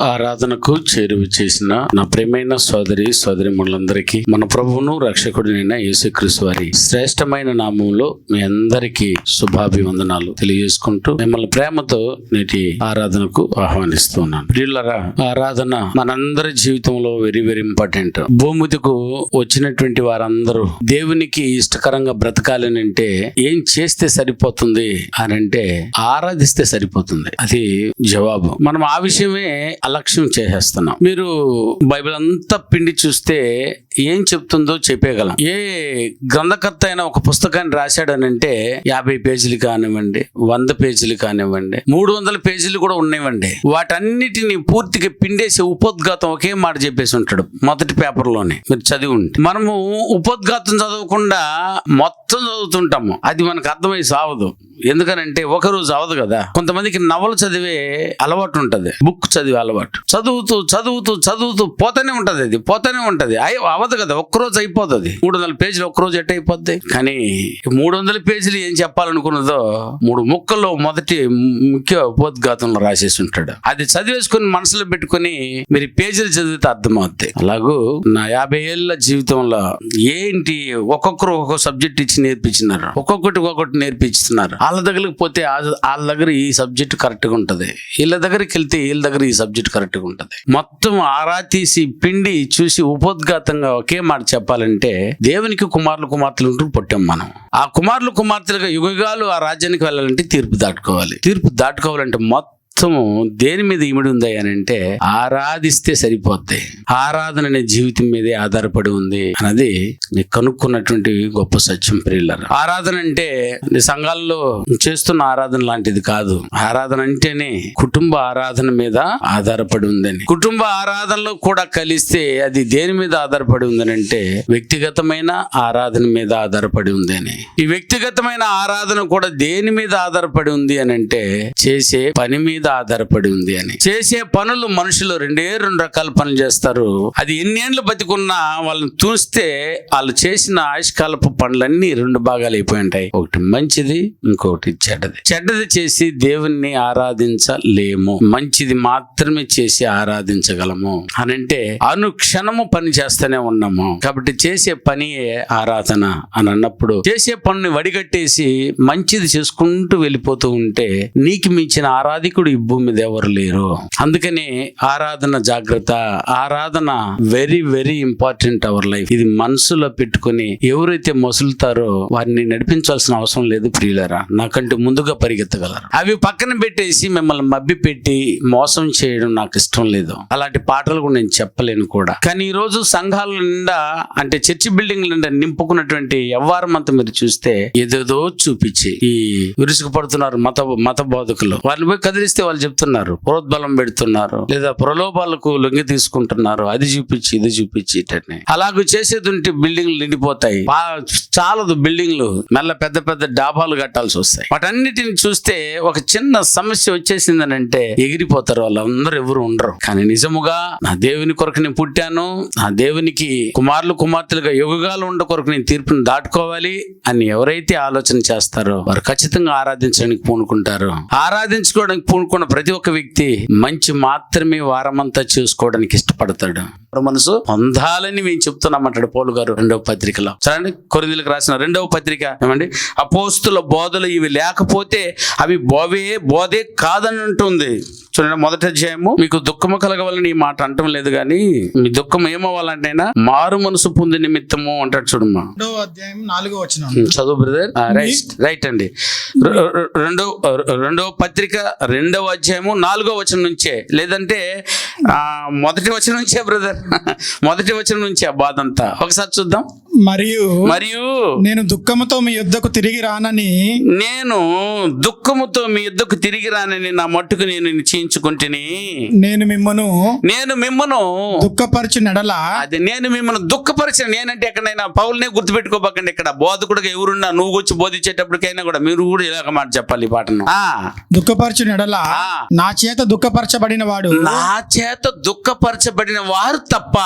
ఆరాధనకు చేరువ చేసిన నా ప్రేమైన సోదరి సోదరి మనందరికీ మన ప్రభువును రక్షకుడినైన యేసుక్రీస్తు వారి శ్రేష్టమైన నామంలో మీ అందరికీ శుభాభివందనాలు తెలియజేసుకుంటూ మిమ్మల్ని ప్రేమతో నేటి ఆరాధనకు ఆహ్వానిస్తున్నాను. ప్రియులరా ఆరాధన మనందరి జీవితంలో వెరీ వెరీ ఇంపార్టెంట్. భూమిదికు వచ్చినటువంటి వారందరూ దేవునికి ఇష్టకరంగా బ్రతకాలని అంటే ఏం చేస్తే సరిపోతుంది అని అంటే ఆరాధిస్తే సరిపోతుంది. అది జవాబు. మనం ఆ విషయమే అలక్ష్యం చేసేస్తున్నాం. మీరు బైబిల్ అంతా పిండి చూస్తే ఏం చెప్తుందో చెప్పేయగలం ఏ గ్రంథకర్త అయినా ఒక పుస్తకాన్ని రాశాడనంటే యాభై పేజీలు కానివ్వండి వంద పేజీలు కానివ్వండి మూడు వందల పేజీలు కూడా ఉన్నాయండి వాటన్నిటిని పూర్తిగా పిండేసి ఉపోద్ఘాతం ఒకే మాట చెప్పేసి ఉంటాడు మొదటి పేపర్లోనే. మీరు చదివి ఉంటే మనము ఉపోద్ఘాతం చదవకుండా మొత్తం చదువుతుంటాము. అది మనకు అర్థమై సావదు. ఎందుకనంటే ఒక రోజు అవదు కదా. కొంతమందికి నవలు చదివే అలవాటు ఉంటుంది బుక్ చదివే అలవాటు. చదువుతూ చదువుతూ చదువుతూ పోతూనే ఉంటుంది అది పోతూనే ఉంటుంది. అయ్యో అవదు కదా ఒక్కరోజు అయిపోతుంది. మూడు వందల పేజీలు ఒక్కరోజు ఎట్ట అయిపోద్ది? కానీ మూడు వందల పేజీలు ఏం చెప్పాలనుకున్నదో మూడు ముక్కల్లో మొదటి ముఖ్య ఉపోద్ఘాతంలో రాసేసి ఉంటాడు. అది చదివేసుకుని మనసులో పెట్టుకుని మీరు పేజీలు చదివితే అర్థమవుతాయి అలాగూ నా యాభై ఏళ్ళ జీవితంలో ఏంటి ఒక్కొక్కరు ఒక్కొక్క సబ్జెక్ట్ ఇచ్చి నేర్పించినారు. ఒక్కొక్కటి ఒక్కొక్కటి నేర్పించుతున్నారు వాళ్ళ దగ్గరికి పోతే వాళ్ళ దగ్గర ఈ సబ్జెక్ట్ కరెక్ట్గా ఉంటుంది. వీళ్ళ దగ్గరికి వెళ్తే వీళ్ళ దగ్గర ఈ సబ్జెక్ట్ కరెక్ట్గా ఉంటుంది. మొత్తం ఆరా తీసి పిండి చూసి ఉపోద్ఘాతంగా ఒకే మాట చెప్పాలంటే దేవునికి కుమారులు కుమార్తెలు ఉంటూ పుట్టాం మనం. ఆ కుమారులు కుమార్తెలుగా యుగాలు ఆ రాజ్యానికి వెళ్ళాలంటే తీర్పు దాటుకోవాలి. తీర్పు దాటుకోవాలంటే మొత్తం దేని మీద ఇమిడి ఉంది అని అంటే ఆరాధిస్తే సరిపోద్ది. ఆరాధన అనే జీవితం మీదే ఆధారపడి ఉంది అన్నది నీకు కనుక్కున్నటువంటి గొప్ప సత్యం ప్రియులర్. ఆరాధన అంటే సంఘాల్లో చేస్తున్న ఆరాధన లాంటిది కాదు. ఆరాధన అంటేనే కుటుంబ ఆరాధన మీద ఆధారపడి ఉందని. కుటుంబ ఆరాధనలో కూడా కలిస్తే అది దేని మీద ఆధారపడి ఉందని అంటే వ్యక్తిగతమైన ఆరాధన మీద ఆధారపడి ఉందని. ఈ వ్యక్తిగతమైన ఆరాధన కూడా దేని మీద ఆధారపడి ఉంది అని అంటే చేసే పని మీద ఆధారపడి ఉంది అని. చేసే పనులు మనుషులు రెండే రెండు రకాల పనులు చేస్తారు. అది ఎన్నేళ్ళు బతికున్నా వాళ్ళని చూస్తే వాళ్ళు చేసిన ఆయుష్కాలపు పనులన్నీ రెండు భాగాలు అయిపోయి ఉంటాయి. ఒకటి మంచిది ఇంకొకటి చెడ్డది. చెడ్డది చేసి దేవుణ్ణి ఆరాధించలేము. మంచిది మాత్రమే చేసి ఆరాధించగలము అని అంటే అనుక్షణము పని చేస్తూనే ఉన్నాము. కాబట్టి చేసే పని ఆరాధన అని అన్నప్పుడు చేసే పనిని వడిగట్టేసి మంచిది చేసుకుంటూ వెళ్ళిపోతూ ఉంటే నీకు మించిన ఆరాధికుడు ఈ భూమి మీద ఎవరు లేరు. అందుకని ఆరాధన జాగ్రత్త Aradhana very very important our life ఇది మనసులో పెట్టుకొని ఎవరైతే మొసలుతారో వారిని నడిపించాల్సిన అవసరం లేదు ప్రియులరా. నాకంటే ముందుగా పరిగెత్తగలరు. అవి పక్కన పెట్టేసి మిమ్మల్ని మబ్బి పెట్టి మోసం చేయడం నాకు ఇష్టం లేదు. అలాంటి పాటలు కూడా నేను చెప్పలేను కూడా. కానీ ఈ రోజు సంఘాల నిండా అంటే చర్చి బిల్డింగ్ నిండా నింపుకున్నటువంటి వ్యవహారం అంతా మీరు చూస్తే ఏదేదో చూపించి ఈ విరుసుకు పడుతున్నారు మత మత బోధకులు. వారిని పోయి కదిలిస్తే వాళ్ళు చెప్తున్నారు ప్రోద్బలం పెడుతున్నారు లేదా ప్రలోభాలకు లొంగి తీసుకుంటున్నారు అది చూపించి ఇది చూపించి ఇటని. అలాగ చేసేది ఉంటే బిల్డింగ్లు నిండిపోతాయి. చాలదు బిల్డింగ్లు మెల్ల పెద్ద పెద్ద డాబాలు కట్టాల్సి వస్తాయి. వాటన్నిటిని చూస్తే ఒక చిన్న సమస్య వచ్చేసిందని అంటే ఎగిరిపోతారు వాళ్ళందరూ ఎవరు ఉండరు. కానీ నిజముగా నా దేవుని కొరకు నేను పుట్టాను నా దేవునికి కుమారులు కుమార్తెలుగా యుగాలు ఉండ కొరకు నేను తీర్పుని దాటుకోవాలి అని ఎవరైతే ఆలోచన చేస్తారో వారు ఖచ్చితంగా ఆరాధించడానికి పూనుకుంటారు. ఆరాధించుకోవడానికి పూనుకున్న ప్రతి ఒక్క వ్యక్తి మంచి మాత్రమే వారమంతా చూసుకోవడానికి ఇష్టపడతాడు. మనసు? పొందాలని మేము చెప్తున్నామంటాడు పౌలు గారు రెండవ పత్రికలో. సరే కొరిందులకు రాసిన రెండవ పత్రిక ఏమండి? అపోస్తుల బోధలు ఇవి లేకపోతే అవి బోవే బోధే కాదని ఉంటుంది చూడండి మొదటి అధ్యాయము. మీకు దుఃఖము కలగవాలని ఈ మాట అంటం లేదు కానీ మీ దుఃఖం ఏమవ్వాలంటేనా? మారు మనసు పొంది నిమిత్తము అంటాడు చూడమ్మా. రెండవ అధ్యాయం నాలుగో వచ్చిన చదువు బ్రదర్. రైట్ రైట్ అండి. రెండో రెండవ పత్రిక రెండవ అధ్యాయము నాలుగో వచనం నుంచే. లేదంటే ఆ, మొదటి వచనం నుంచే బ్రదర్? మొదటి వచనం నుంచే ఆ బాధ అంతా ఒకసారి చూద్దాం. మరియు మరియు నేను దుఃఖముతో మీ యుద్ధకు తిరిగి రానని నేను దుఃఖముతో మీ యుద్ధకు తిరిగి రానని నా మట్టుకు నేను నిశ్చయించుకుంటుని నేను మిమ్మను నేను మిమ్మను దుఃఖపరచు నెడల. అది నేను మిమ్మల్ని దుఃఖపరిచిన నేనంటే ఎక్కడైనా పౌల్నే గుర్తుపెట్టుకోబకండి. ఇక్కడ బోధకుడుగా ఎవరున్నా నువ్వు వచ్చి బోధించేటప్పటికైనా కూడా మీరు కూడా ఇలాగ మాట చెప్పాలి ఈ పాటను. ఆ. దుఃఖపరచు నెడల. ఆ. నా చేత దుఃఖపరచబడిన వాడు. నా చేత దుఃఖపరచబడిన వారు తప్ప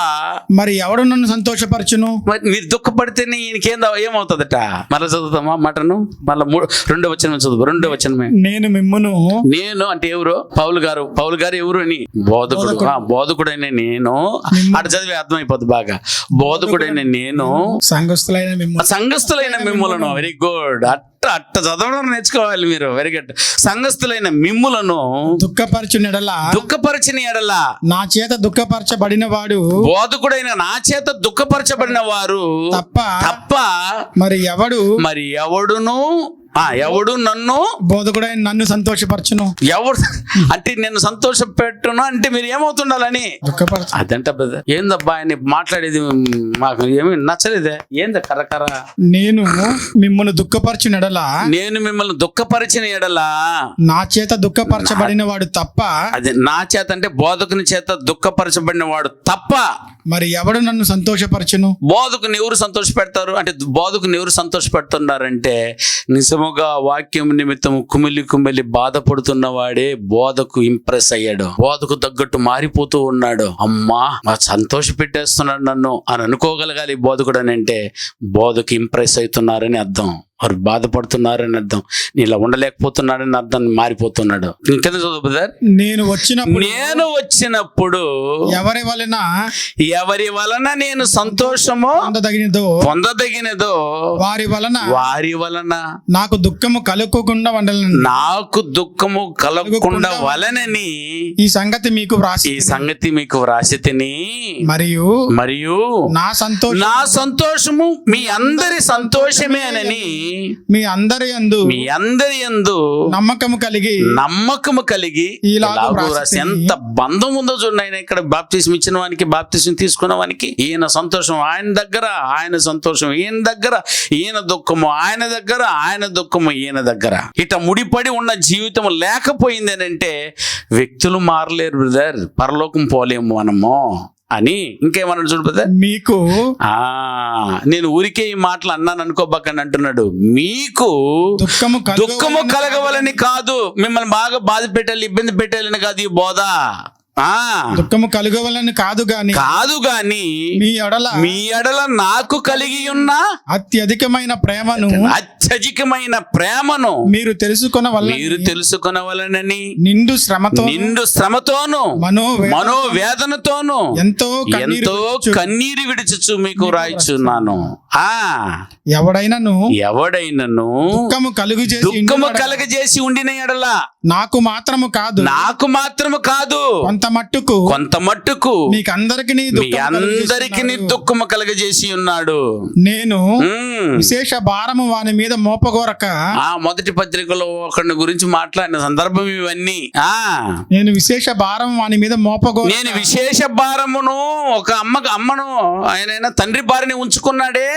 మరి ఎవడు నన్ను సంతోషపరచును? మరి మీరు దుఃఖపడితేనే ఈయనకేం ఏమవుతుందట? మళ్ళీ చదువుతామా మటను? మళ్ళీ మూడు రెండో వచనం చదువు రెండో వచనమే. నేను మిమ్మును నేను అంటే ఎవరు? పౌలు గారు పౌలు గారు ఎవరు అని? బోధకుడు. బోధకుడైన నేను. అటు చదివి అర్థమైపోద్ది బాగా. బోధకుడైన నేను. సంఘస్థులైన మిమ్మల్ని. సంఘస్థులైన మిమ్ములను. వెరీ గుడ్ అట్ట అట్ట చదవడం నేర్చుకోవాలి మీరు. వెరీ గుడ్ సంఘస్థులైన మిమ్ములను దుఃఖపరచు నెడల దుఃఖపరిచిన ఎడల. నా చేత దుఃఖపరచబడిన వాడు బోధకుడైన నా చేత దుఃఖపరచబడిన వారు తప్ప తప్ప మరి ఎవడు? మరి ఎవడును ఆ ఎవడు నన్ను బోధకుడైన నన్ను సంతోషపరచును. ఎవడు అంటే నేను సంతోష పెట్టును అంటే మీరు ఏమవుతుండాలని? అదంట బ్రదర్ ఏందబ్బా ఆయన మాట్లాడేది? మాకు ఏమి నచ్చలేదే. ఏంది కరకర నేను మిమ్మల్ని దుఃఖపరచు నెడల నేను మిమ్మల్ని దుఃఖపరిచిన ఎడలా నా చేత దుఃఖపరచబడిన వాడు తప్ప అది నా చేత అంటే బోధకుని చేత దుఃఖపరచబడిన వాడు తప్ప మరి ఎవడు నన్ను సంతోషపరచును? బోధకుని ఎవరు సంతోష పెడతారు అంటే బోధకుని ఎవరు సంతోష పెడుతున్నారంటే నిజముగా వాక్యం నిమిత్తం కుమిలి కుమిలి బాధపడుతున్న వాడే బోధకు ఇంప్రెస్ అయ్యాడు. బోధకు తగ్గట్టు మారిపోతూ ఉన్నాడు. అమ్మా మా సంతోష పెట్టేస్తున్నాడు నన్ను అని అనుకోగలగాలి బోధకుడు అని అంటే బోధకు ఇంప్రెస్ అవుతున్నారని అర్థం. వారు బాధపడుతున్నారని అర్థం. ఇలా ఉండలేకపోతున్నాడని అర్థం మారిపోతున్నాడు. ఇంకెందుకు చదువు నేను వచ్చినప్పుడు నేను వచ్చినప్పుడు ఎవరి వలన? ఎవరి వలన నేను సంతోషము పొందదగినదో? పొందదగినదో వారి వలన? వారి వలన. నాకు దుఃఖము కలుక్కోకుండా ఉండాలని. నాకు దుఃఖము కలగకుండా వలనని ఈ సంగతి మీకు వ్రాసి ఈ సంగతి మీకు వ్రాసి తిని మరియు మరియు నా సంతోషం నా సంతోషము మీ అందరి సంతోషమేనని మీ అందరి యందు మీ అందరి యందు నమ్మకము కలిగి నమ్మకము కలిగి ఎంత బంధం ఉందో చూడండి ఆయన ఇక్కడ బాప్తిసం ఇచ్చిన వానికి బాప్తిసం తీసుకున్న వానికి ఈయన సంతోషం ఆయన దగ్గర ఆయన సంతోషం ఈయన దగ్గర ఈయన దుఃఖము ఆయన దగ్గర ఆయన దుఃఖము ఈయన దగ్గర. ఇట ముడిపడి ఉన్న జీవితం లేకపోయింది అంటే వ్యక్తులు మారలేరు బ్రదర్. పరలోకం పోలేము మనము. అని ఇంకేమన్నా చూడు బ్రదర్? మీకు ఆ నేను ఊరికే ఈ మాటలు అన్నాను అనుకోబక్కని అంటున్నాడు. మీకు దుఃఖము కలుగవలెను కాదు. మిమ్మల్ని బాగా బాధ పెట్టాలి ఇబ్బంది పెట్టాలని కాదు ఈ బోధ. దుఃఖము కలుగవలని కాదు గాని కాదు గాని మీ ఎడల మీ ఎడల నాకు కలిగి ఉన్న అత్యధికమైన ప్రేమను అత్యధికమైన ప్రేమను మీరు తెలుసుకున్న వల్ల మీరు తెలుసుకొనవలనని నిండు శ్రమతో నిండు శ్రమతోను మనోవేదన మనోవేదనతోను ఎంతో ఎంతో కన్నీరు విడిచుచు మీకు రాయిచున్నాను. ఆ. ఎవడైనను ఎవడైనను దుఃఖము కలుగు చేసి దుఃఖము కలగజేసి ఉండిన ఎడల నాకు మాత్రము కాదు నాకు మాత్రము కాదు కొంత మట్టుకు కొంత మట్టుకు మీకు అందరికి అందరికి దుఃఖము కలగజేసి ఉన్నాడు. నేను. విశేష భారము వాని మీద మోపగోరక ఆ మొదటి పత్రికలో ఒకరిని గురించి మాట్లాడిన సందర్భం ఇవన్నీ. ఆ. నేను విశేష భారం వాని మీద మోపగోర నేను విశేష భారమును ఒక అమ్మ అమ్మను ఆయన తండ్రి భార్యని ఉంచుకున్నాడే.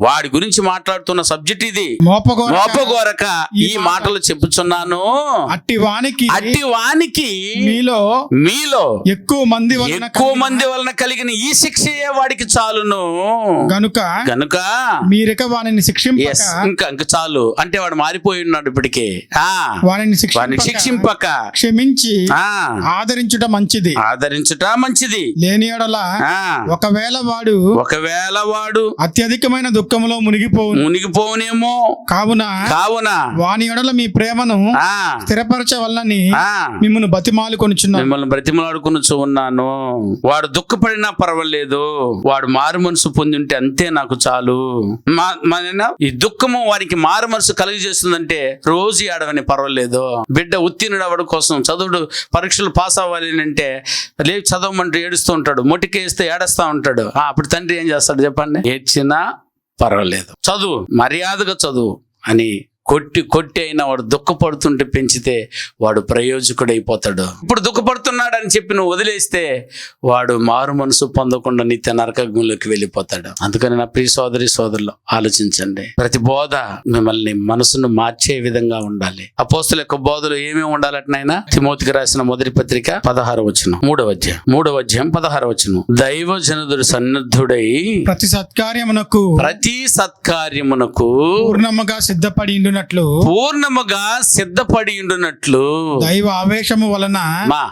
వాడి గురించి మాట్లాడుతున్న సబ్జెక్ట్ ఇది. మోపగోర మోపగోరక ఈ మాటలు చెప్పుచున్నాను. అట్టి వానికి అట్టి వానికి మీలో మీలో ఎక్కువ మంది వలన ఎక్కువ మంది వలన కలిగిన ఈ శిక్షయే వాడికి చాలును. గనుక గనుక మీరిక వానిని శిక్షింపక ఎస్ ఇంకా ఇంకా చాలు. అంటే వాడు మారిపోయి ఉన్నాడు ఇప్పటికే. వాడిని శిక్షింపక క్షమించి ఆదరించుట మంచిది. ఆదరించుట మంచిది. లేని ఎడల ఒకవేళ వాడు ఒకవేళ వాడు అత్యధికమైన దుఃఖములో మునిగిపోవును. మునిగిపోవునేమో. కావున కావున వాని ఎడల మీ ప్రేమను ఆ. స్థిరపరచవల్లని మిమ్మల్ని బతిమాలు కొనుచున్నాను మిమ్మల్ని బ్రతిమలాడుకుని ఉన్నాను. వాడు దుఃఖపడినా పర్వాలేదు. వాడు మారు మనసు పొంది ఉంటే అంతే నాకు చాలు. మా ఈ దుఃఖము వారికి మారు మనసు కలిగజేస్తుందంటే రోజు ఆడవని పర్వాలేదు. బిడ్డ ఉత్తీర్ణుడు అవ్వడం కోసం చదువుడు పరీక్షలు పాస్ అవ్వాలి అంటే లేవు చదవమంటూ ఏడుస్తూ ఉంటాడు. మొటికేస్తే ఏడుస్తా ఉంటాడు. ఆ, అప్పుడు తండ్రి ఏం చేస్తాడు చెప్పండి? ఏడ్చినా పర్వాలేదు. చదువు మర్యాదగా చదువు అని కొట్టి కొట్టి అయినా వాడు దుఃఖపడుతుంటే పెంచితే వాడు ప్రయోజకుడైపోతాడు. ఇప్పుడు దుఃఖపడుతున్నాడు అని చెప్పి నువ్వు వదిలేస్తే వాడు మారు మనసు పొందకుండా నిత్య నరకగ్నిలోకి వెళ్ళిపోతాడు. అందుకని నా ప్రియ సోదరి సోదరులు ఆలోచించండి. ప్రతి బోధ మిమ్మల్ని మనసును మార్చే విధంగా ఉండాలి. అపోస్తుల యొక్క బోధలు ఏమేమి ఉండాలటనైనా తిమోతికి రాసిన మొదటి పత్రిక పదహారు వచనం మూడవ అధ్యాయం మూడవ అధ్యాయం పదహారు వచనం. దైవ జనదుడు సన్నద్ధుడై ప్రతి సత్కార్యమునకు ప్రతి సత్కార్యమునకు పూర్ణముగా సిద్ధపడి ఉండినట్లు పూర్ణముగా సిద్ధపడి ఉండునట్లు దైవ ఆవేశము వలన మా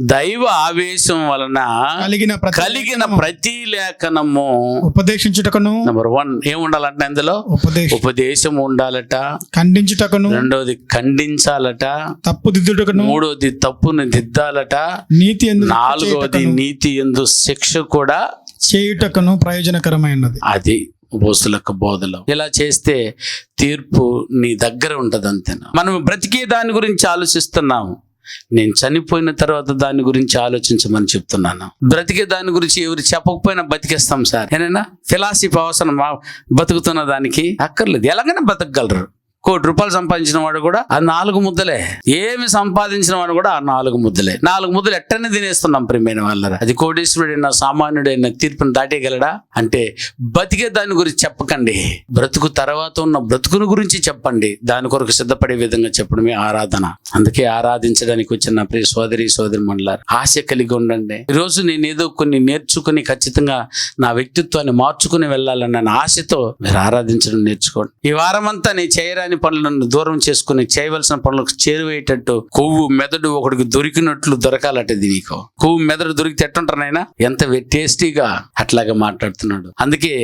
దైవ ఆవేశం వలన కలిగిన కలిగిన ప్రతి లేఖనము. ఉపదేశించుటకును నెంబర్ వన్ ఏం ఉండాలంటే అందులో ఉపదేశ. ఉపదేశం ఉండాలట. ఖండించుటకును రెండోది ఖండించాలట. తప్పు దిద్దుటకును మూడోది తప్పును దిద్దాలట. నీతి ఎందు నాలుగోది నీతి ఎందు శిక్ష కూడా చేయుటకును ప్రయోజనకరమైనది. అది. బోసులకు బోధలు. ఇలా చేస్తే తీర్పు నీ దగ్గర ఉంటుంది అంతేనా మనం బ్రతికే దాని గురించి ఆలోచిస్తున్నాము. నేను చనిపోయిన తర్వాత దాని గురించి ఆలోచించమని చెప్తున్నాను. బ్రతికే దాని గురించి ఎవరు చెప్పకపోయినా బతికేస్తాం సార్. ఏనైనా ఫిలాసఫీ అవసరం బతుకుతున్న దానికి అక్కర్లేదు. ఎలాగైనా బతకగలరు. కోటి రూపాయలు సంపాదించిన వాడు కూడా ఆ నాలుగు ముద్దలే. ఏమి సంపాదించిన వాడు కూడా ఆ నాలుగు ముద్దలే. నాలుగు ముద్దలు ఎట్టనే తినేస్తున్నాం ప్రియమైన వాళ్ళ అది కోటేశ్వరుడైనా సామాన్యుడైనా తీర్పును దాటేయగలడా? అంటే బతికే దాని గురించి చెప్పకండి. బ్రతుకు తర్వాత ఉన్న బ్రతుకుని గురించి చెప్పండి. దాని కొరకు సిద్ధపడే విధంగా చెప్పడమే ఆరాధన. అందుకే ఆరాధించడానికి వచ్చిన ప్రియ సోదరి సోదరి మండలారు ఆశ కలిగి ఉండండి. ఈరోజు రోజు నేను ఏదో కొన్ని నేర్చుకుని ఖచ్చితంగా నా వ్యక్తిత్వాన్ని మార్చుకుని వెళ్ళాలన్న ఆశతో మీరు ఆరాధించడం నేర్చుకోండి. ఈ వారమంతా నీ చేయరాని పనులను దూరం చేసుకుని చేయవలసిన పనులకు చేరువేటట్టు కొవ్వు మెదడు ఒకడికి దొరికినట్లు దొరకాలట ఇది నీకు. కొవ్వు మెదడు దొరికితే ఎట్టుంటారనైనా ఎంత టేస్టీగా అట్లాగా మాట్లాడుతున్నాడు. అందుకే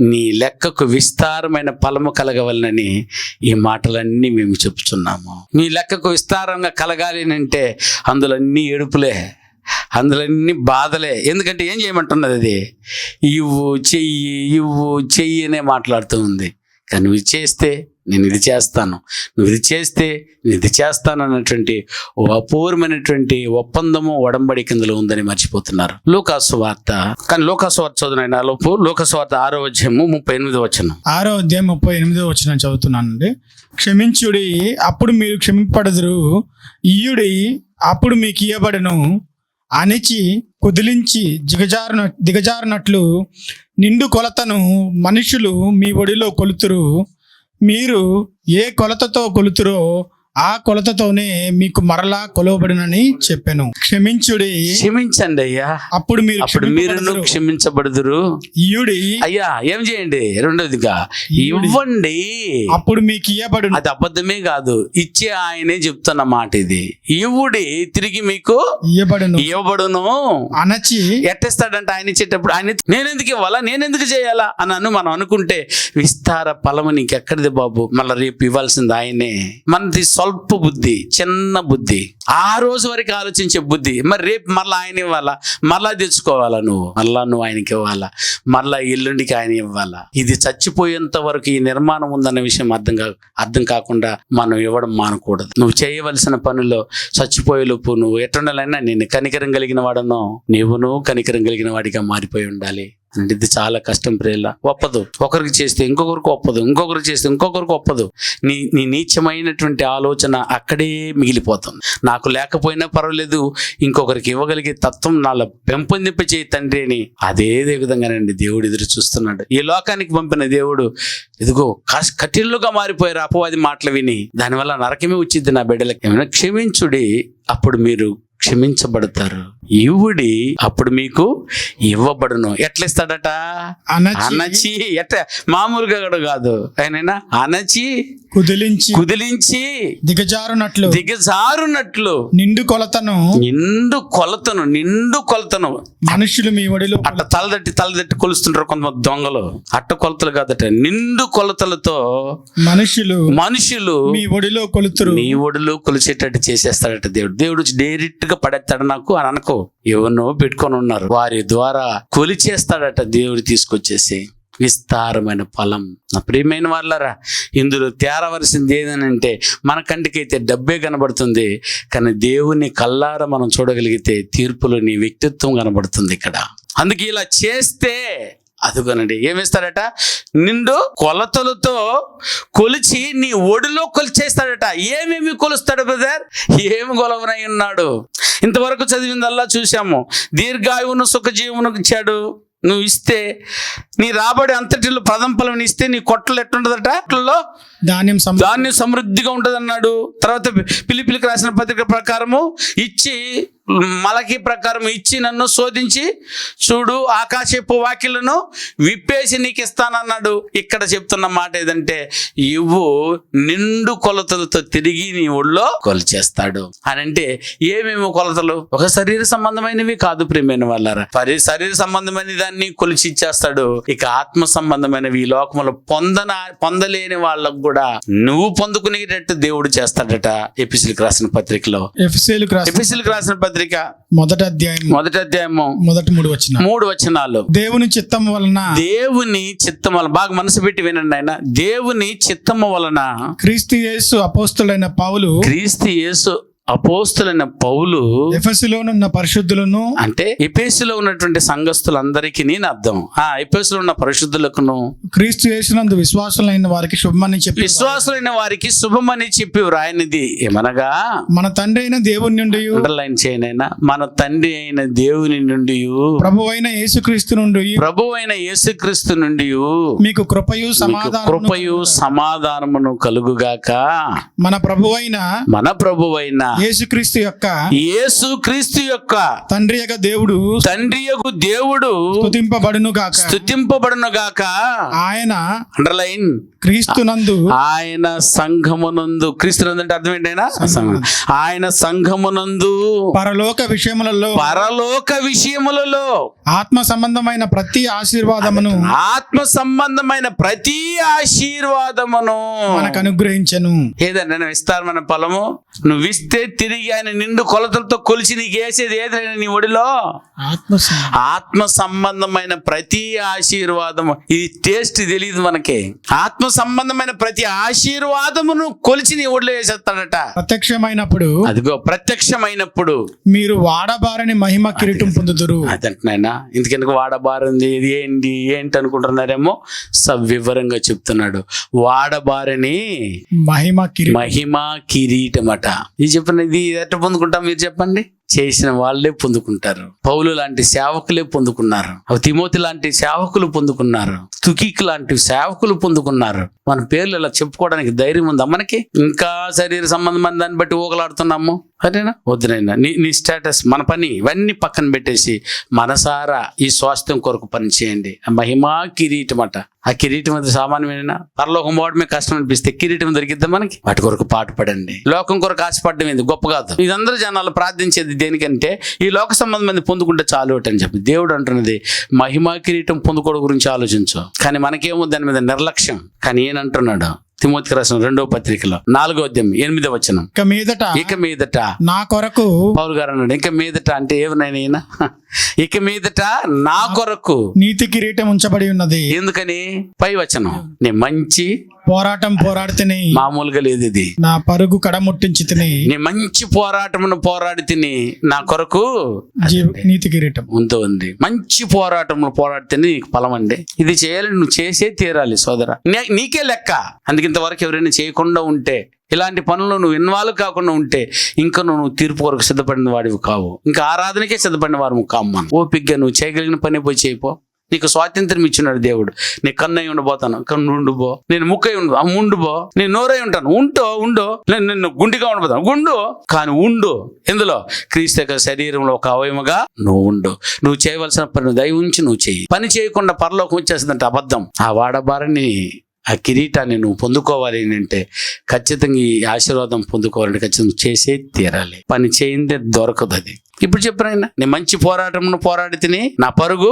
నీ లెక్కకు విస్తారమైన ఫలము కలగవలనని ఈ మాటలన్నీ మేము చెప్తున్నాము. నీ లెక్కకు విస్తారంగా కలగాలి అంటే అందులో అన్ని ఏడుపులే అందులో అన్ని బాధలే. ఎందుకంటే ఏం చేయమంటున్నది అది? ఇవ్వు చెయ్యి ఇవ్వు చెయ్యి అనే మాట్లాడుతూ ఉంది. కానీ నువ్వు చేస్తే నేను ఇది చేస్తాను. నువ్వు ఇది చేస్తే నేను ఇది చేస్తాను అన్నటువంటి ఓ అపూర్వమైనటువంటి ఒప్పందము ఒడంబడి కిందలో ఉందని మర్చిపోతున్నారు. లోకాసు వార్త. కానీ లోకాసు వార్త చదువునైనా లోపు లోకాసు వార్త ఆరో అధ్యాయము ముప్పై ఎనిమిది వచ్చను ఆరో అధ్యాయం ముప్పై ఎనిమిదో వచ్చిన చదువుతున్నానండి. క్షమించుడి అప్పుడు మీరు క్షమింపడదురు. ఈయుడి అప్పుడు మీకు ఇయ్యబడను. అణిచి కుదిలించి దిగజారున దిగజారినట్లు నిండు కొలతను మనుషులు మీ ఒడిలో కొలుతురు. మీరు ఏ కొలతతో కొలుతురో ఆ కొలతతోనే మీకు మరలా కొలవబడినని చెప్పాను. క్షమించుడి. క్షమించండి అయ్యా. అప్పుడు మీరు అప్పుడు క్షమింపబడుదురు. క్షమించబడుదురు. ఇయ్యుడి అయ్యా ఏం చేయండి? రెండోదిగా ఇవ్వండి. అప్పుడు మీకు ఇయ్యబడును. అది అబద్ధమే కాదు ఇచ్చే ఆయనే చెప్తున్న మాట ఇది. ఇవ్వుడి తిరిగి మీకు ఇయ్యబడును. ఇవ్వబడును. అణచి ఎట్టేస్తాడంటే ఆయన ఇచ్చేటప్పుడు? ఆయన నేనెందుకు ఇవ్వాలా? నేనెందుకు చేయాలా? అని అను మనం అనుకుంటే విస్తార ఫలము నీకెక్కడిది బాబు? మళ్ళీ రేపు ఇవ్వాల్సింది ఆయనే. మనది స్వల్ప బుద్ధి చిన్న బుద్ధి ఆ రోజు వరకు ఆలోచించే బుద్ధి మరి రేపు మళ్ళీ ఆయన ఇవ్వాలా? మళ్ళా తెచ్చుకోవాలా నువ్వు? మళ్ళా నువ్వు ఆయనకి ఇవ్వాలా? మళ్ళా ఎల్లుండికి ఆయన ఇవ్వాలా? ఇది చచ్చిపోయేంత వరకు ఈ నిర్మాణం ఉందన్న విషయం అర్థం కా అర్థం కాకుండా మనం ఇవ్వడం మానకూడదు. నువ్వు చేయవలసిన పనుల్లో చచ్చిపోయేలోపు నువ్వు ఎట్టుండాలన్నా నేను కనికరం కలిగిన వాడను నీవును కనికరం కలిగిన వాడిగా మారిపోయి ఉండాలి. అంటే ఇది చాలా కష్టం ప్రేల ఒప్పదు. ఒకరికి చేస్తే ఇంకొకరికి ఒప్పదు. ఇంకొకరికి చేస్తే ఇంకొకరికి ఒప్పదు. నీ నీ నీచమైనటువంటి ఆలోచన అక్కడే మిగిలిపోతుంది. నాకు లేకపోయినా పర్వాలేదు. ఇంకొకరికి ఇవ్వగలిగే తత్వం నాలో పెంపొందింప చేయి తండ్రి అని అదే విధంగానండి దేవుడు ఎదురు చూస్తున్నాడు. ఈ లోకానికి పంపిన దేవుడు ఇదిగో కఠినలుగా మారిపోయారు అపవాది మాటలు విని. దానివల్ల నరకమే వచ్చింది నా బిడ్డలకి. ఏమైనా క్షమించుడి. అప్పుడు మీరు క్షమించబడతారు. ఇవుడి అప్పుడు మీకు ఇవ్వబడును. ఎట్లా ఇస్తాడట అనచి. ఎట్ట మామూలుగా కూడా కాదు. ఆయనైనా అనచి కుదిలించి. కుదిలించి దిగజారునట్లు. దిగజారునట్లు. నిండు కొలతను. నిండు కొలతను నిండు కొలతను. మనుషులు మీ ఒడిలో అట్ట తలదట్టి తలదట్టి కొలుస్తుంటారు కొంతమంది దొంగలు. అట్ట కొలతలు కాదట. నిండు కొలతలతో మనుషులు మనుషులు మీ ఒడిలో కొలుతురు. నీ ఒడిలో కొలిచేటట్టు చేసేస్తాడట దేవుడు. దేవుడు డైరెక్ట్ గా పడేస్తాడు నాకు అని అనుకో. ఎవరినో పెట్టుకొని ఉన్నారు. వారి ద్వారా కొలిచేస్తాడట దేవుడు తీసుకొచ్చేసి విస్తారమైన ఫలం. నా ప్రియమైన వాళ్ళరా ఇందులో తేరవలసింది ఏదనంటే మన కంటికైతే డబ్బే కనబడుతుంది కానీ దేవుని కల్లార మనం చూడగలిగితే తీర్పులోని వ్యక్తిత్వం కనబడుతుంది ఇక్కడ. అందుకే ఇలా చేస్తే అదుగోనండి. ఏమిస్తాడట నిండు కొలతలతో కొలిచి నీ ఒడిలో కొలిచేస్తాడట. ఏమేమి కొలుస్తాడు బ్రదర్ ఏమి కొలవనై ఉన్నాడు? ఇంతవరకు చదివిందల్లా చూసాము దీర్ఘాయువును సుఖజీవును ఇచ్చాడు. నువ్వు ఇస్తే నీ రాబడి అంతటిలో ప్రథమ ఇస్తే నీ కొట్టలు ఎట్టుండదట అట్లలో ధాన్యం ధాన్యం సమృద్ధిగా ఉంటుంది అన్నాడు తర్వాత పిలిపిలికి రాసిన పత్రిక ప్రకారము ఇచ్చి మలకి ప్రకారం ఇచ్చి నన్ను శోధించి చూడు ఆకాశపు వాకిలను విప్పేసి నీకు ఇస్తానన్నాడు ఇక్కడ చెప్తున్న మాట ఏదంటే ఇవ్వు నిండు కొలతలతో తిరిగి నీ ఒళ్ళో కొలిచేస్తాడు. అని అంటే ఏమేమి కొలతలు? ఒక శరీర సంబంధమైనవి కాదు ప్రేమైన వాళ్ళారా? పరి శరీర సంబంధమైన దాన్ని కొలిచి ఇచ్చేస్తాడు. ఇక ఆత్మ సంబంధమైనవి ఈ లోకములో పొందన పొందలేని వాళ్ళకు కూడా నువ్వు పొందుకునేటట్టు దేవుడు చేస్తాడట ఎపిసిల్కి రాసిన పత్రికలో. ఎఫ్సేలుకు రాసిన ఎపిసిల్కి రాసిన పత్రిక మొదటి అధ్యాయం మొదటి అధ్యాయము మొదటి మూడు వచ్చిన మూడు వచనాలు. దేవుని చిత్తం వలన దేవుని చిత్తము వలన బాగా మనసు పెట్టి వినండి ఆయన. దేవుని చిత్తము వలన క్రీస్తు యేసు అపోస్తులైన పౌలు క్రీస్తు యేసు అపోస్తులైన పౌలు ఎఫెసులోనున్న పరిశుద్ధులను అంటే ఎపేసులో ఉన్నటువంటి సంఘస్థులందరికీ నేను అర్థం. ఆ ఎపేసులో ఉన్న పరిశుద్ధులకును క్రీస్తు యేసునందు విశ్వాసులైన వారికి శుభమని చెప్పి విశ్వాసులైన వారికి శుభమని చెప్పి వ్రాయనిది. ఏమనగా? మన తండ్రి అయిన దేవుని నుండి అండర్లైన్ చేయనైనా మన తండ్రి అయిన దేవుని నుండి ప్రభు అయిన యేసుక్రీస్తు నుండి ప్రభు అయిన యేసుక్రీస్తు నుండి మీకు కృపయు సమాధానం కృపయు సమాధానమును కలుగుగాక. మన ప్రభు అయిన మన ప్రభువైన యేసుక్రీస్తు యొక్క యేసు క్రీస్తు యొక్క తండ్రి యొక్క దేవుడు తండ్రి యొక్క దేవుడు స్తుతింపబడును గాక. స్తుతింపబడును గాక. ఆయన అండర్లైన్. క్రీస్తునందు ఆయన సంఘమునందు క్రీస్తునందు అంటే అర్థం ఏంటైనా? ఆయన సంఘమునందు పరలోక విషయములలో పరలోక విషయములలో ఆత్మ సంబంధమైన ప్రతి ఆశీర్వాదమును ఆత్మ సంబంధమైన ప్రతి ఆశీర్వాదమును మనకు అనుగ్రహించను. ఏదన్నా విస్తారమైన పొలము. నువ్వు ఇస్తే తిరిగి ఆయన నిండు కొలతలతో కొలిచి నీకు వేసేది ఏదైనా నీ ఒడిలో? ఆత్మ. ఆత్మ సంబంధమైన ప్రతి ఆశీర్వాదము. ఇది టేస్ట్ తెలియదు మనకి. ఆత్మ సంబంధమైన ప్రతి ఆశీర్వాదమును కొలిచి నీ ఒడిలో వేసేస్తాడట. ప్రత్యక్షమైనప్పుడు అదిగో ప్రత్యక్షమైనప్పుడు. మీరు వాడబారని మహిమ కిరీటం పొందుదురు. అదంటున్నాయినా ఇందుకెందుకు వాడబారింది? ఇది ఏంటి? ఏంటి అనుకుంటున్నారేమో? సవివరంగా చెప్తున్నాడు. వాడబారని మహిమ కిరీటం. మహిమ కిరీటమట. ఇది చెప్పండి ఇది ఎట్ట పొందుకుంటాం మీరు చెప్పండి? చేసిన వాళ్ళే పొందుకుంటారు. పౌలు లాంటి సేవకులే పొందుకున్నారు. తిమోతి లాంటి సేవకులు పొందుకున్నారు. తుకిక్ లాంటి సేవకులు పొందుకున్నారు. మన పేర్లు ఇలా చెప్పుకోవడానికి ధైర్యం ఉందా మనకి? ఇంకా శరీర సంబంధమైన దాన్ని బట్టి ఊగలాడుతున్నాము. అదేనా? వద్దునైనా నీ నీ స్టేటస్ మన పని ఇవన్నీ పక్కన పెట్టేసి మనసారా ఈ స్వాస్థ్యం కొరకు పని చేయండి. మహిమా కిరీటం అట ఆ కిరీటం అది సామాన్యమైన? పరలోకం పోవడమే కష్టం అనిపిస్తే కిరీటం దొరికిద్దా మనకి? వాటి కొరకు పాటుపడండి లోకం కొరకు ఆశపడడం ఏంది? గొప్ప కాదు. ఇదందరూ జనాలు ప్రార్థించేది దేనికంటే ఈ లోక సంబంధం పొందుకుంటే చాలు అని చెప్పి. దేవుడు అంటున్నది మహిమా కిరీటం పొందుకోవడం గురించి ఆలోచించు. కానీ మనకేమో దాని మీద నిర్లక్ష్యం. కానీ ఏనంటున్నాడు తిమోతికి రాసిన రెండో పత్రికలో నాలుగో అధ్యాయం ఎనిమిదో వచనం. ఇక మీదట ఇక మీదట నా కొరకు పౌలు గారు అన్నాడు ఇక మీదట అంటే ఈయన? ఇక మీదట నా కొరకు నీతి కిరీటం ఉంచబడి ఉన్నది. ఎందుకని? పై వచనం. నేను మంచి పోరాటం పోరాడితేనే మామూలుగా లేదు ఇది. నా పరుగు కడముట్టించి తిని. నీ మంచి పోరాటమును పోరాడి తిని నా కొరకు నీతి కిరీటం. ఉందో ఉంది. మంచి పోరాటంలో పోరాడితేనే నీకు ఫలం అండి. ఇది చేయాలి నువ్వు చేసే తీరాలి సోదర. నీకే లెక్క. అందుకు ఇంతవరకు ఎవరైనా చేయకుండా ఉంటే ఇలాంటి పనులు నువ్వు ఇన్వాల్వ్ కాకుండా ఉంటే ఇంకా నువ్వు తీర్పు కొరకు సిద్ధపడిన వాడివి కావు. ఇంకా ఆరాధనకే సిద్ధపడిన వారు కావు మనం. ఓపిగ్గా నువ్వు చేయగలిగిన పని పోయి చేయిపో నీకు స్వాతంత్రం ఇచ్చినాడు దేవుడు. నీ కన్నై ఉండబోతాను కన్ను ఉండుబో నేను ముక్కై ఉండు ఉండుబో నేను నోరై ఉంటాను. ఉంటో ఉండో. నేను నిన్ను గుండిగా ఉండబోతాను గుండు కానీ ఉండు. ఎందులో? క్రీస్తు యొక్క శరీరంలో ఒక అవయముగా నువ్వు ఉండు. నువ్వు చేయవలసిన పని దయ ఉంచి నువ్వు చెయ్యి పని చేయకుండా పరలోకం వచ్చేసిందంటే అబద్ధం. ఆ వాడబారని ఆ కిరీటాన్ని నువ్వు పొందుకోవాలి అని అంటే ఖచ్చితంగా ఈ ఆశీర్వాదం పొందుకోవాలంటే ఖచ్చితంగా చేసే తీరాలి. పని చేయిందే దొరకదు అది. ఇప్పుడు చెప్పిన నేను మంచి పోరాటమును పోరాడి తిని నా పరుగు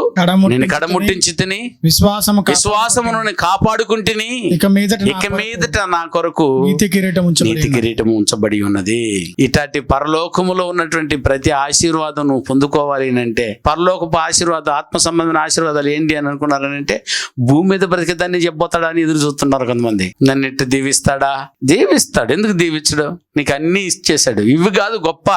నేను కడముట్టించి తిని విశ్వాసము కా- విశ్వాసమును కాపాడుకుంటుని ఇక మీదట నా ఇక కొరకు మీదట నా కొరకు నీతి కిరీటం ఉంచబడి నీతి కిరీటం ఉంచబడి ఉన్నది. ఇటాటి పరలోకములో ఉన్నటువంటి ప్రతి ఆశీర్వాదం నువ్వు పొందుకోవాలి అని అంటే పరలోకపు ఆశీర్వాదం ఆత్మ సంబంధమైన ఆశీర్వాదాలు ఏంటి అని అనుకున్నారని అంటే భూమి మీద బ్రతికే దాన్ని చెప్పబోతాడా అని ఎదురు చూస్తున్నారు కొంతమంది. నన్ను ఎట్టు దీవిస్తాడా? దీవిస్తాడు. ఎందుకు దీవించడు? నీకు అన్ని ఇచ్చేశాడు. ఇవి కాదు గొప్ప.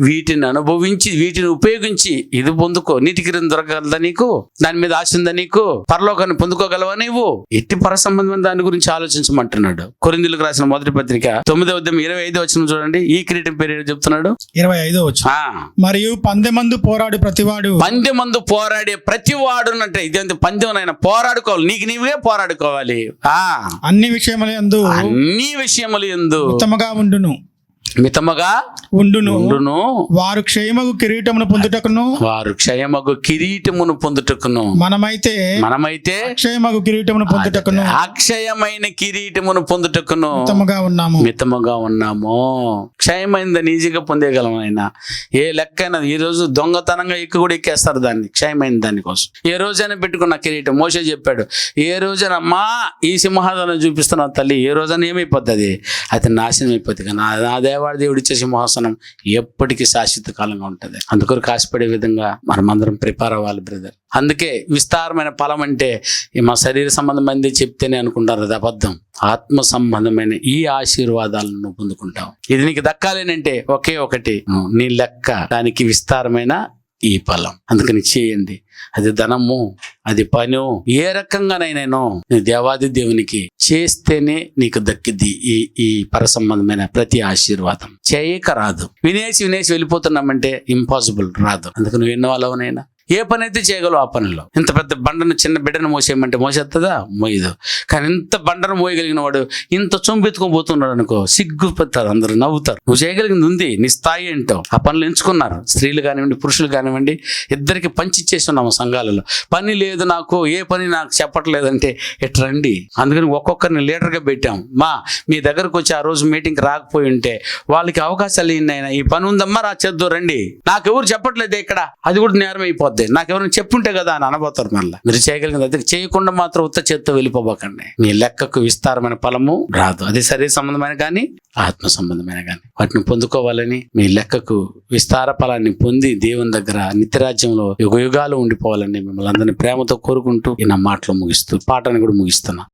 వీటిని అనుభవించి వీటిని ఉపయోగించి ఇది పొందుకో. నీటి కిరీటం దొరకగలదా నీకు? దాని మీద ఆశ ఉందా నీకు? పరలోకాన్ని పొందుకోగలవా నీవు? ఎట్టి పర సంబంధమైన దాని గురించి ఆలోచించమంటున్నాడు. కొరిందులకు రాసిన మొదటి పత్రిక తొమ్మిదో ఉద్యమం ఇరవై ఐదు వచ్చిన చూడండి. ఈ కిరీటం పేరు చెప్తున్నాడు? ఇరవై ఐదో వచ్చు ఆ. మరియు పందెమందు పోరాడు ప్రతివాడు. పందెం మందు పోరాడే ప్రతి వాడునంటే ఇదేంటి పందెం అయినా పోరాడుకోవాలి. నీకు నీవే పోరాడుకోవాలి. ఆ. అన్ని విషయముల యందు అన్ని విషయములు ఎందు ఉత్తమగా ఉండును. మితముగా ఉండును. ఉండును. వారు క్షేమగు కిరీటమును పొందుటకును. వారు క్షయమగు కిరీటమును పొందుటకును. మనమైతే మనమైతే క్షేమగు కిరీటమును పొందుటకును. అక్షయమైన కిరీటమును పొందుటకును. ఉత్తముగా ఉన్నాము. మితముగా ఉన్నాము. క్షయమైందని ఈజీగా పొందేయగలం ఆయన? ఏ లెక్కైనా ఈ రోజు దొంగతనంగా ఎక్కువ కూడా ఎక్కేస్తారు దాన్ని. క్షయమైన దానికోసం. ఏ రోజైనా పెట్టుకున్న కిరీటం. మోసే చెప్పాడు ఏ రోజైనా అమ్మా ఈ సింహాసనం చూపిస్తున్న తల్లి ఏ రోజైనా ఏమైపోద్ది అది? నాశనం అయిపోద్ది కానీ నా- నా దేవాడి దేవుడు ఇచ్చే సింహాసనం ఎప్పటికీ శాశ్వత కాలంగా ఉంటుంది. అందుకొరకు ఆశపడే విధంగా మనమందరం ప్రిపేర్ అవ్వాలి బ్రదర్. అందుకే విస్తారమైన ఫలం అంటే మా శరీర సంబంధమైనది చెప్తేనే అనుకుంటారు అది అబద్ధం. ఆత్మ సంబంధమైన ఈ ఆశీర్వాదాలను నువ్వు పొందుకుంటావు. ఇది నీకు దక్కాలేనంటే ఒకే ఒకటి. నీ లెక్క దానికి విస్తారమైన ఈ ఫలం. అందుకని చేయండి. అది ధనము అది పను. ఏ రకంగానైనానో నీ దేవాది దేవునికి చేస్తేనే నీకు దక్కిద్ది ఈ ఈ పర సంబంధమైన ప్రతి ఆశీర్వాదం. చేయక రాదు. వినేసి వినేసి వెళ్ళిపోతున్నామంటే ఇంపాసిబుల్ రాదు. అందుకు నువ్వు ఎన్నో అలవనైనా ఏ పని అయితే చేయగలవు ఆ పనిలో. ఇంత పెద్ద బండను చిన్న బిడ్డను మోసేయమంటే మోసేస్తుందా మోయదు. కానీ ఇంత బండను మోయగలిగిన వాడు ఇంత చొంపెత్తుకొని పోతున్నాడు అనుకో సిగ్గుపడతారు అందరూ నవ్వుతారు. నువ్వు చేయగలిగింది ఉంది నీ స్థాయి ఏంటో. ఆ పనులు ఎంచుకున్నారు. స్త్రీలు కానివ్వండి పురుషులు కానివ్వండి ఇద్దరికి పంచిచ్చేస్తున్నాము సంఘాలలో. పని లేదు నాకు ఏ పని నాకు చెప్పట్లేదంటే ఎట్రండి అందుకని ఒక్కొక్కరిని లీడర్గా పెట్టాం. మా మీ దగ్గరకు వచ్చి ఆ రోజు మీటింగ్కి రాకపోయి ఉంటే వాళ్ళకి అవకాశాలు ఏంటైనా ఈ పని ఉందమ్మా రా చేద్దు రండి. నాకెవరు చెప్పట్లేదు ఇక్కడ. అది కూడా నేరం అయిపోద్ది నాకు ఎవరైనా చెప్పుంటే కదా అని అనబోతారు మళ్ళీ. మీరు చేయగలిగింది అది చేయకుండా మాత్రం ఉత్త చేత్తో వెళ్ళిపోబోకండి. మీ లెక్కకు విస్తారమైన ఫలము రాదు. అది శరీర సంబంధమైన కానీ ఆత్మ సంబంధమైన కానీ. వాటిని పొందుకోవాలని మీ లెక్కకు విస్తార ఫలాన్ని పొంది దేవుని దగ్గర నిత్యరాజ్యంలో యుగ యుగాలు ఉండిపోవాలని మిమ్మల్ని అందరినీ ప్రేమతో కోరుకుంటూ ఈ నా మాటలు ముగిస్తూ పాటను కూడా ముగిస్తున్నా.